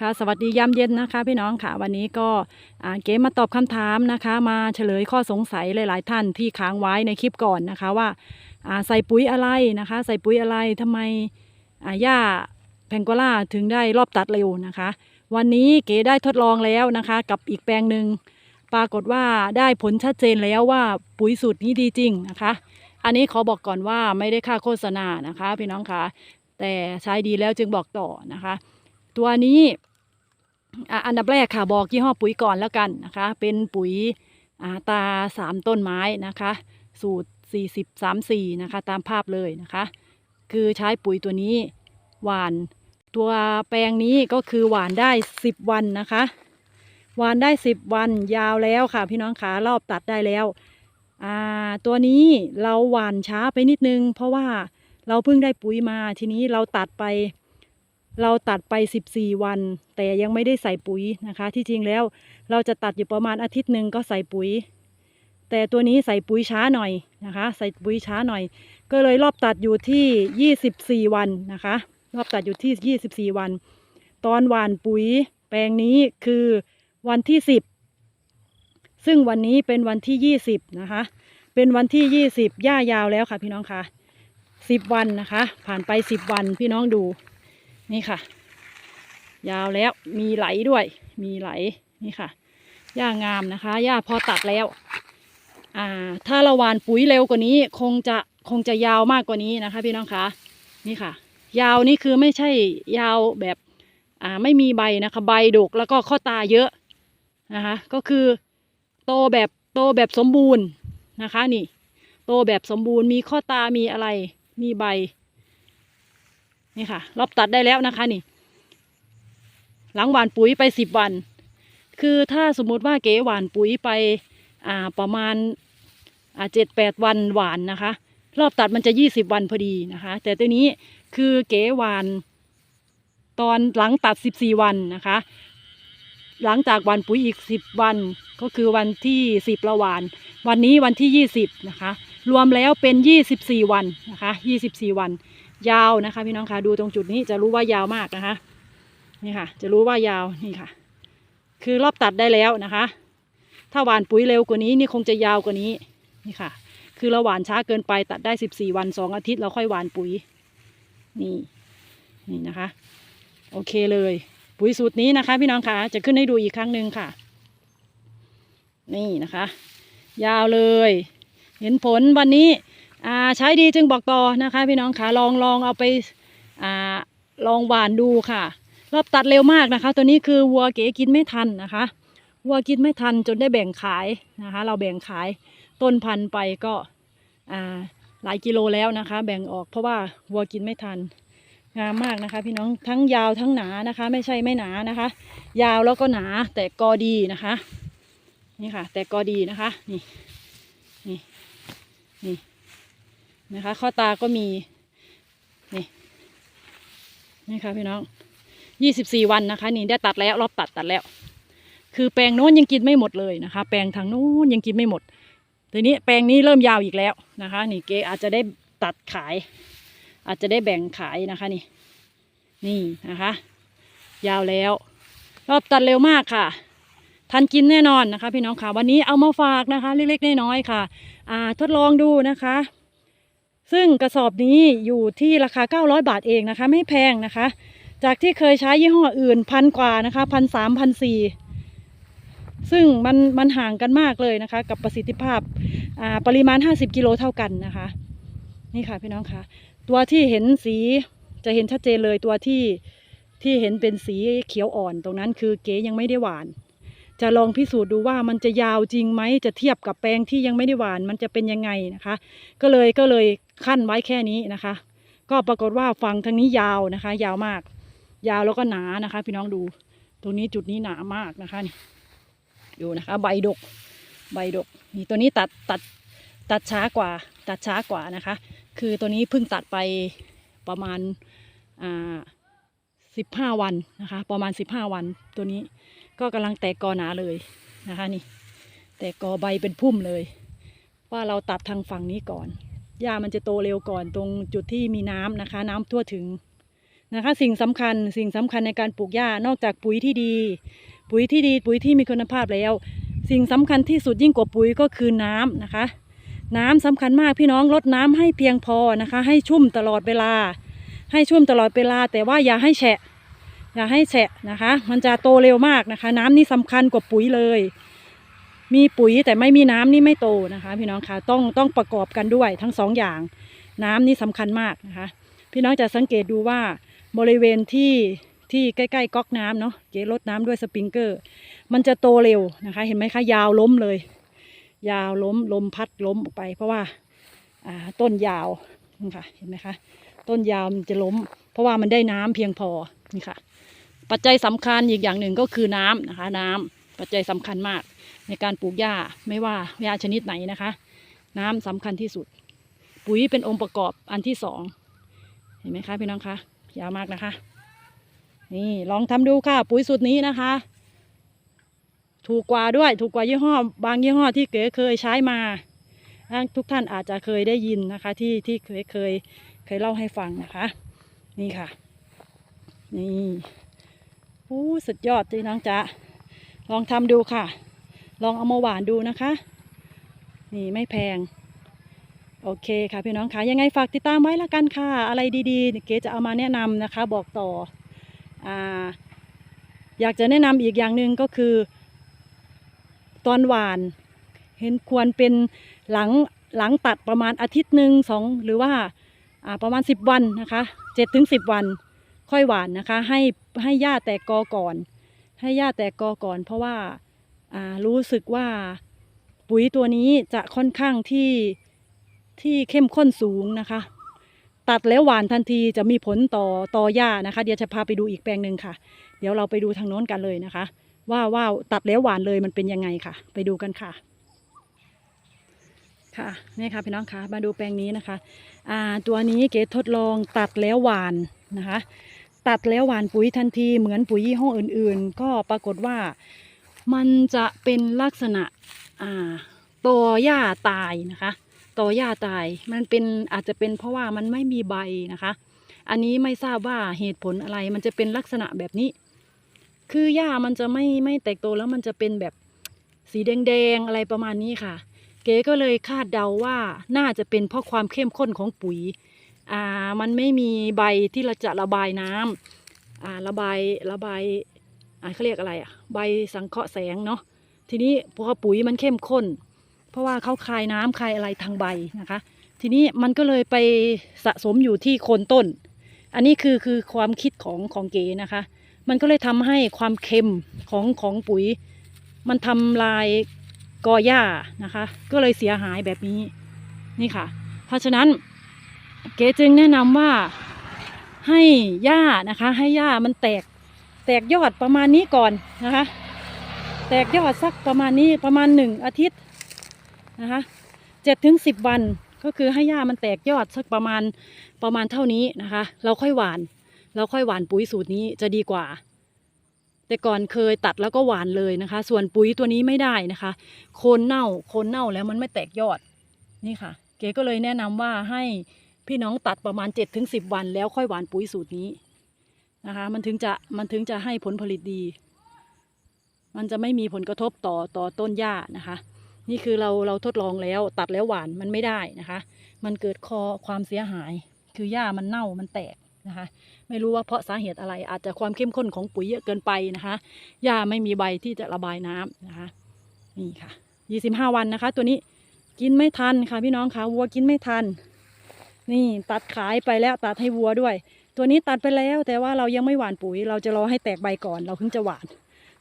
ค่ะสวัสดียามเย็นนะคะ พี่น้องค่ะวันนี้ก็เก๋มาตอบคำถามนะคะ มาเฉลยข้อสงสัยหลาย ๆ ท่านที่ค้างไว้ในคลิปก่อนนะคะว่าใส่ปุ๋ยอะไรนะคะ ใส่ปุ๋ยอะไรทำไมหญ้าแพงโกล่าถึงได้รอบตัดเร็วนะคะ วันนี้เก๋ได้ทดลองแล้วนะคะ กับอีกแปลงหนึ่งปรากฏว่าได้ผลชัดเจนแล้วว่าปุ๋ยสูตรนี้ดีจริงนะคะ อันนี้ขอบอกก่อนว่าไม่ได้ค่าโฆษณานะคะ พี่น้องคะแต่ใช้ดีแล้วจึงบอกต่อนะคะ ตัวนี้ อันดับแรกค่ะบอกยี่ห้อปุ๋ยก่อนแล้วกันนะคะ เป็นปุ๋ยอาตาสามต้นไม้นะคะ สูตร 40 34 นะคะ ตามภาพเลยนะคะ คือใช้ปุ๋ยตัวนี้หวาน ตัวแปลงนี้ก็คือหวานได้ 10 วันนะคะหวานได้ 10 วันยาวแล้วค่ะ พี่น้องขารอบตัดได้แล้วตัวนี้เราหวานช้าไปนิดนึง เพราะว่าเราเพิ่งได้ปุ๋ยมาทีนี้เราตัดไป เราตัดไป 14 วัน แต่ยังไม่ได้ใส่ปุ๋ยนะคะ ที่จริงแล้วเราจะตัดอยู่ประมาณอาทิตย์หนึ่งก็ใส่ปุ๋ย แต่ตัวนี้ใส่ปุ๋ยช้าหน่อยนะคะ ใส่ปุ๋ยช้าหน่อย ก็เลยรอบตัดอยู่ที่ 24 วันนะคะ รอบตัดอยู่ที่ 24 วัน ตอนหว่านปุ๋ยแปลงนี้คือวันที่ 10 ซึ่งวันนี้เป็นวันที่ 20 นะคะ เป็นวันที่ 20ย่ายาวแล้วค่ะพี่น้องค่ะ10 วันนะคะ ผ่านไป 10 วันพี่น้องดู นี่ค่ะ ยาวแล้วมีไหลด้วย มีไหลนี่ค่ะหญ้างามนะคะหญ้าพอตัดแล้ว อ่า ถ้าเราหวานปุ๋ยเร็วกว่านี้ คงจะคงจะยาวมากกว่านี้นะคะ พี่น้องคะนี่ค่ะ ยาวนี่คือไม่ใช่ยาวแบบอ่าไม่มีใบนะคะ ใบดกแล้วก็ข้อตาเยอะนะคะก็คือโตแบบโตแบบสมบูรณ์นะคะนี่ โตแบบสมบูรณ์มีข้อตามีอะไรมีใบ นี่ค่ะ รอบตัดได้แล้วนะคะนี่ หลังหวานปุ๋ยไปสิบวัน คือถ้าสมมุติว่าเก๋หวานปุ๋ยไปอ่าประมาณอ่าเจ็ดแปดวันหวานนะคะ รอบตัดมันจะยี่สิบวันพอดีนะคะ แต่ตัวนี้คือเก๋หวาน ตอนหลังตัดสิบสี่วันนะคะ หลังจากหวานปุ๋ยอีกสิบวันก็คือวันที่สิบละหวาน วันนี้วันที่ยี่สิบนะคะ รวมแล้วเป็นยี่สิบสี่วันนะคะยี่สิบสี่วัน ยาวนะคะ พี่น้องคะดูตรงจุดนี้จะรู้ว่ายาวมากนะคะ นี่ค่ะ จะรู้ว่ายาวนี่ค่ะ คือรอบตัดได้แล้วนะคะ ถ้าหวานปุ๋ยเร็วกว่านี้นี่คงจะยาวกว่านี้นี่ค่ะ คือเราหวานช้าเกินไปตัดได้สิบสี่วันสองอาทิตย์เราค่อยหวานปุ๋ยนี่นี่นะคะ โอเคเลย ปุ๋ยสูตรนี้นะคะ พี่น้องคะจะขึ้นให้ดูอีกครั้งหนึ่งค่ะ นี่นะคะ ยาวเลย เห็นผลวันนี้ใช้ดีจึงบอกต่อนะคะ พี่น้องคะลองลองเอาไปอาลองหวานดูค่ะ รอบตัดเร็วมากนะคะ ตัวนี้คือวัวเก๋กินไม่ทันนะคะวัวกินไม่ทันจนได้แบ่งขายนะคะ เราแบ่งขายต้นพันธุ์ไปก็หลายกิโลแล้วนะคะ แบ่งออกเพราะว่าวัวกินไม่ทันงามมากนะคะ พี่น้องทั้งยาวทั้งหนานะคะ ไม่ใช่ไม่หนานะคะ ยาวแล้วก็หนาแต่กอดีนะคะ นี่ค่ะ แต่กอดีนะคะนี่ นี่นะคะข้อตาก็มีนี่นี่ค่ะพี่น้องยี่สิบสี่วันนะคะ นี่ได้ตัดแล้วรอบตัดตัดแล้ว คือแปลงโน้นยังกินไม่หมดเลยนะคะ แปลงทางโน้นยังกินไม่หมดทีนี้แปลงนี้เริ่มยาวอีกแล้วนะคะ นี่เกอาจจะได้ตัดขาย อาจจะได้แบ่งขายนะคะนี่ นี่นะคะ ยาวแล้ว รอบตัดเร็วมากค่ะ ทันกินแน่นอนนะคะ พี่น้องค่ะวันนี้เอามาฝากนะคะ เล็กๆน้อยๆค่ะอ่าทดลองดูนะคะ ซึ่งกระสอบนี้อยู่ที่ราคา 900 บาทเองนะคะ ไม่แพงนะคะ จากที่เคยใช้ยี่ห้ออื่นพันกว่านะคะพันสามพันสี่ซึ่งมันมันห่างกันมากเลยนะคะ กับประสิทธิภาพอ่าปริมาณ 50 กิโลเท่ากันนะคะ นี่ค่ะพี่น้องคะตัวที่เห็นสีจะเห็นชัดเจนเลยตัวที่ที่เห็นเป็นสีเขียวอ่อนตรงนั้นคือเก๋ยังไม่ได้หวาน จะลองพิสูจน์ดูว่ามันจะยาวจริงไหมจะเทียบกับแปลงที่ยังไม่ได้หวานมันจะเป็นยังไงนะคะ ก็เลยก็เลยขั้นไว้แค่นี้นะคะ ก็ปรากฏว่าฝั่งทางนี้ยาวนะคะ ยาวมาก ยาวแล้วก็หนานะคะ พี่น้องดูตรงนี้จุดนี้หนามากนะคะนี่ดูนะคะ ใบดก ใบดกนี่ตัวนี้ตัดตัดตัดช้ากว่า ตัดช้ากว่านะคะ คือตัวนี้เพิ่งตัดไปประมาณอ่าสิบห้าวันนะคะ ประมาณสิบห้าวันตัวนี้ ก็กำลังแตกกอหนาเลยนะคะนี่ แตกกอใบเป็นพุ่มเลย ว่าเราตัดทางฝั่งนี้ก่อนหญ้ามันจะโตเร็วก่อนตรงจุดที่มีน้ำนะคะ น้ำทั่วถึงนะคะ สิ่งสำคัญสิ่งสำคัญในการปลูกหญ้านอกจากปุ๋ยที่ดี ปุ๋ยที่ดีปุ๋ยที่มีคุณภาพแล้ว สิ่งสำคัญที่สุดยิ่งกว่าปุ๋ยก็คือน้ำนะคะ น้ำสำคัญมากพี่น้องลดน้ำให้เพียงพอนะคะ ให้ชุ่มตลอดเวลา ให้ชุ่มตลอดเวลา แต่ว่าอย่าให้แฉะ อย่าให้แฉะนะคะ มันจะโตเร็วมากนะคะ น้ำนี่สำคัญกว่าปุ๋ยเลย มีปุ๋ยแต่ไม่มีน้ำนี่ไม่โตนะคะ พี่น้องคะต้องต้องประกอบกันด้วยทั้งสองอย่าง น้ำนี่สำคัญมากนะคะ พี่น้องจะสังเกตดูว่าบริเวณที่ที่ใกล้ๆก๊อกน้ำเนาะเกลดน้ำด้วยสปริงเกอร์ มันจะโตเร็วนะคะ เห็นไหมคะยาวล้มเลย ยาวล้มลมพัดล้มออกไป เพราะว่าอ่าต้นยาวนี่ค่ะเห็นไหมคะ ต้นยาวมันจะล้ม เพราะว่ามันได้น้ำเพียงพอนี่ค่ะ ปัจจัยสำคัญอีกอย่างหนึ่งก็คือน้ำนะคะ น้ำปัจจัยสำคัญมาก ในการปลูกหญ้าไม่ว่าหญ้าชนิดไหนนะคะ น้ำสำคัญที่สุด ปุ๋ยเป็นองค์ประกอบอันที่สองเห็นไหมคะพี่น้องคะยาวมากนะคะ นี่ลองทำดูค่ะ ปุ๋ยสูตรนี้นะคะ ถูกกว่าด้วยถูกกว่ายี่ห้อ บางยี่ห้อที่เก๋เคยใช้มาทุกท่านอาจจะเคยได้ยินนะคะ ที่ที่เคยเคยเคยเล่าให้ฟังนะคะ นี่ค่ะ นี่ อ้สุดยอดเลยน้องจ๊ะลองทำดูค่ะ ลองเอามาหวานดูนะคะ นี่ไม่แพง โอเคค่ะพี่น้องคะยังไงฝากติดตามไว้ละกันค่ะ อะไรดีๆ เก๋จะเอามาแนะนำนะคะ บอกต่ออ่าอยากจะแนะนำอีกอย่างหนึ่งก็คือ ตอนหวาน เห็นควรเป็นหลังหลังตัดประมาณอาทิตย์หนึ่งสองหรือว่าอ่าประมาณสิบวันนะคะเจ็ดถึงสิบวัน ค่อยหวานนะคะ ให้ให้หญ้าแตกกอก่อน ให้หญ้าแตกกอก่อน เพราะว่าารู้สึกว่าปุ๋ยตัวนี้จะค่อนข้างที่ที่เข้มข้นสูงนะคะ ตัดแล้วหวานทันทีจะมีผลต่อต่อหญ้านะคะ เดี๋ยวจะพาไปดูอีกแปลงหนึ่งค่ะ เดี๋ยวเราไปดูทางโน้นกันเลยนะคะ ว่าว่าตัดแล้วหวานเลยมันเป็นยังไงค่ะ ไปดูกันค่ะค่ะนี่ค่ะพี่น้องคะมาดูแปลงนี้นะคะอ่าตัวนี้เกดทดลองตัดแล้วหวานนะคะ ตัดแล้วหวานปุ๋ยทันทีเหมือนปุ๋ยยี่ห้ออื่นๆ ก็ปรากฏว่ามันจะเป็นลักษณะอ่าตอหญ้าตายนะคะตอหญ้าตายมันเป็นอาจจะเป็นเพราะว่ามันไม่มีใบนะคะ อันนี้ไม่ทราบว่าเหตุผลอะไรมันจะเป็นลักษณะแบบนี้ คือหญ้ามันจะไม่ไม่แตกโตแล้วมันจะเป็นแบบสีแดงๆอะไรประมาณนี้ค่ะ เก๋ก็เลยคาดเดาว่าน่าจะเป็นเพราะความเข้มข้นของปุ๋ย อ่ามันไม่มีใบที่เราจะระบายน้ำอ่าระบายระบายอ่าเขาเรียกอะไรอะใบสังเคราะห์แสงเนาะทีนี้พอปุ๋ยมันเข้มข้น เพราะว่าเขาคายน้ำคายอะไรทางใบนะคะ ทีนี้มันก็เลยไปสะสมอยู่ที่โคนต้น อันนี้คือคือความคิดของของเก๋นะคะ มันก็เลยทำให้ความเค็มของของปุ๋ย มันทำลายกอหญ้านะคะ ก็เลยเสียหายแบบนี้นี่ค่ะ เพราะฉะนั้น เก๋จึงแนะนำว่าให้หญ้านะคะ ให้หญ้ามันแตกแตกยอดประมาณนี้ก่อนนะคะ แตกยอดสักประมาณนี้ประมาณหนึ่งอาทิตย์นะคะเจ็ดถึงสิบวันก็คือให้หญ้ามันแตกยอดสักประมาณประมาณเท่านี้นะคะ เราค่อยหวาน เราค่อยหวานปุ๋ยสูตรนี้จะดีกว่า แต่ก่อนเคยตัดแล้วก็หวานเลยนะคะ ส่วนปุ๋ยตัวนี้ไม่ได้นะคะ โคนเน่าโคนเน่าแล้วมันไม่แตกยอดนี่ค่ะ เก๋ก็เลยแนะนำว่าให้ พี่น้องตัดประมาณ7จถึงสิวัน แล้วค่อยหวานปุ๋ยสูตรนี้นะคะมันถึงจะมันถึงจะให้ผลผลิตดี มันจะไม่มีผลกระทบต่อต่อต้นหญ้านะคะ นี่คือเราเราทดลองแล้วตัดแล้วหวานมันไม่ได้นะคะ มันเกิดคอความเสียหาย คือหญ้ามันเน่ามันแตกนะคะ ไม่รู้ว่าเพราะสาเหตุอะไรอาจจะความเข้มข้นของปุ๋ยเยอะเกินไปนะคะหญ้าไม่มีใบที่จะระบายน้ำนะคะนี่ค่ะยี่สิบห้าวันนะคะ ตัวนี้กินไม่ทันค่ะพี่น้องค่ะวัวกินไม่ทัน นี่ตัดขายไปแล้วตัดให้วัวด้วย ตัวนี้ตัดไปแล้วแต่ว่าเรายังไม่หว่านปุ๋ย เราจะรอให้แตกใบก่อนเราถึงจะหว่าน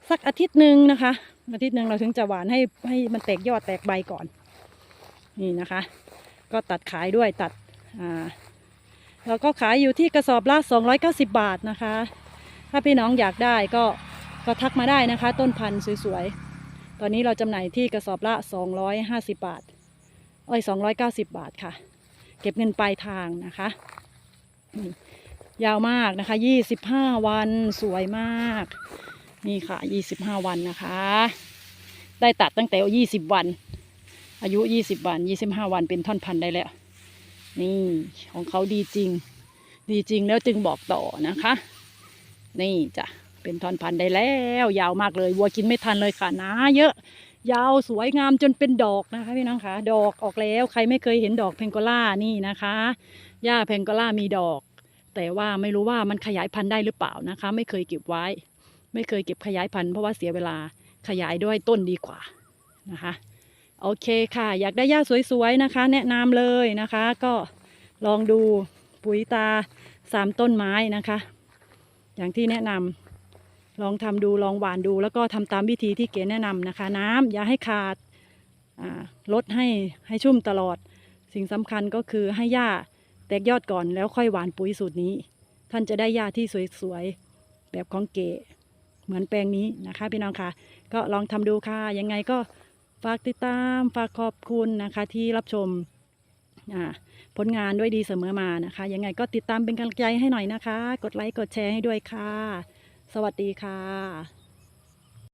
สักอาทิตย์หนึ่งนะคะอาทิตย์หนึ่งเราถึงจะหว่านให้ให้มันแตกยอดแตกใบก่อน นี่นะคะ ก็ตัดขายด้วยตัดอ่าแล้วก็ขายอยู่ที่กระสอบละ 290 บาทนะคะ ถ้าพี่น้องอยากได้ก็ก็ทักมาได้นะคะ ต้นพันธุ์สวยๆ ตอนนี้เราจำหน่ายที่กระสอบละ 250 บาทเอ้ย290 บาทค่ะ เก็บเงินปลายทางนะคะ ยาวมากนะคะ25วันสวยมาก นี่ค่ะ25วันนะคะ ได้ตัดตั้งแต่20วัน อายุ20วัน25วันเป็นท่อนพันธุ์ได้แล้ว นี่ของเขาดีจริง ดีจริงแล้วจึงบอกต่อนะคะ นี่จ้ะเป็นท่อนพันธุ์ได้แล้ว ยาวมากเลยวัวกินไม่ทันเลยค่ะนาเยอะ ยาวสวยงามจนเป็นดอกนะคะพี่น้องคะดอกออกแล้วใครไม่เคยเห็นดอกเพงโกล่านี่นะคะหญ้าเพงโกล่ามีดอก แต่ว่าไม่รู้ว่ามันขยายพันธุ์ได้หรือเปล่านะคะ ไม่เคยเก็บไว้ ไม่เคยเก็บขยายพันธุ์เพราะว่าเสียเวลาขยายด้วยต้นดีกว่านะคะโอเคค่ะ อยากได้หญ้าสวยๆนะคะ แนะนำเลยนะคะ ก็ลองดูปุ๋ยตาสามต้นไม้นะคะ อย่างที่แนะนำ ลองทำดูลองหวานดู แล้วก็ทำตามวิธีที่เก๋แนะนำนะคะ น้ำอย่าให้ขาดลดให้ให้ชุ่มตลอด สิ่งสำคัญก็คือให้หญ้าแตกยอดก่อนแล้วค่อยหวานปุ๋ยสูตรนี้ ท่านจะได้หญ้าที่สวยๆแบบของเก๋เหมือนแปลงนี้นะคะพี่น้องค่ะก็ลองทำดูค่ะยังไงก็ฝากติดตามฝากขอบคุณนะคะที่รับชมผลงานด้วยดีเสมอมานะคะ ยังไงก็ติดตามเป็นกำลังใจให้หน่อยนะคะ กดไลค์กดแชร์ให้ด้วยค่ะ สวัสดีค่ะ